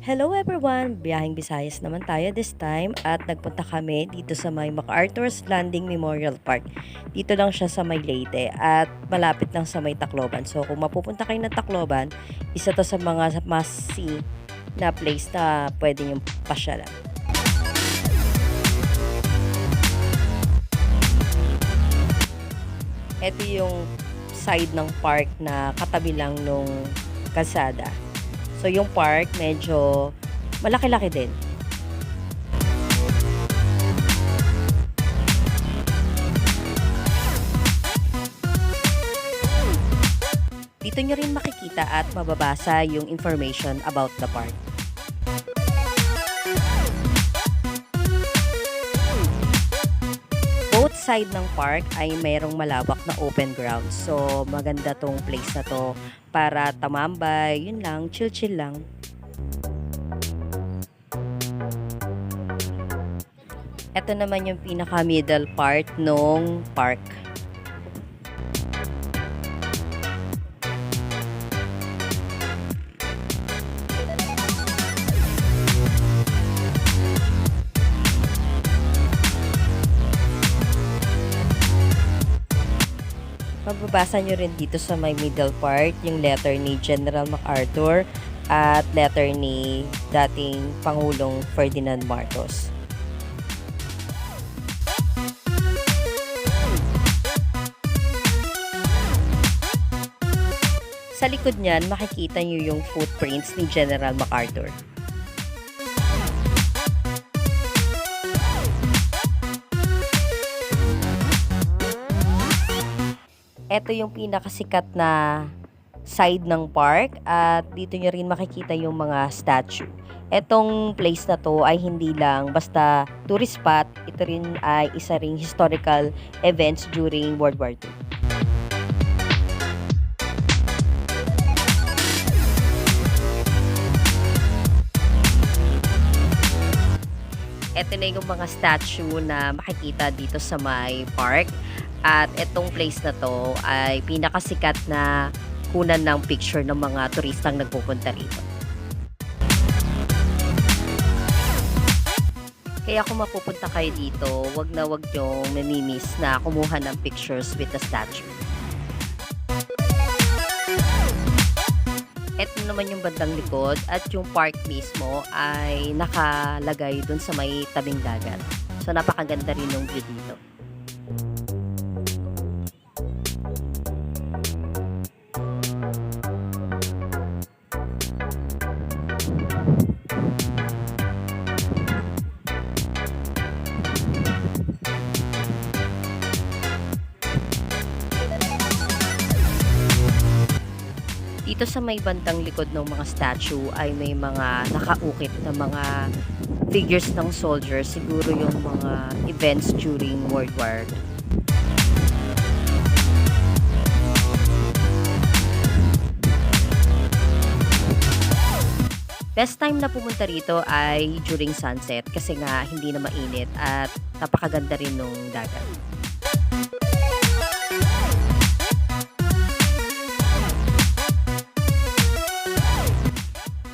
Hello everyone! Biyaheng Visayas naman tayo this time at nagpunta kami dito sa may MacArthur's Landing Memorial Park. Dito lang siya sa may Leyte at malapit lang sa may Tacloban. So kung mapupunta kayo ng Tacloban, isa to sa mga must-see na place na pwede niyong pasyalan. Ito yung side ng park na katabi lang nung kalsada. So yung park medyo malaki-laki din. Dito nyo rin makikita at mababasa yung information about the park. Both side ng park ay mayroong malawak na open ground. So maganda tong place na to para tamambay, yun lang, chill-chill lang. Ito naman yung pinaka-middle part nung park. Mababasa nyo rin dito sa may middle part yung letter ni General MacArthur at letter ni dating Pangulong Ferdinand Marcos. Sa likod niyan, makikita nyo yung footprints ni General MacArthur. Ito yung pinakasikat na side ng park at dito nyo rin makikita yung mga statue. Etong place na to ay hindi lang basta tourist spot, ito rin ay isa ring historical events during World War II. Ito na yung mga statue na makikita dito sa may park. At itong place na to ay pinakasikat na kunan ng picture ng mga turistang nagpupunta rito. Kaya kung mapupunta kayo dito, wag na wag nyo mamimiss na kumuha ng pictures with the statue. Ito naman yung bandang likod at yung park mismo ay nakalagay dun sa may tabing dagat. So napakaganda rin yung view dito. Dito sa may bandang likod ng mga statue ay may mga nakaukit na mga figures ng soldiers. Siguro yung mga events during World War. Best time na pumunta rito ay during sunset kasi nga hindi na mainit at napakaganda rin nung dagat.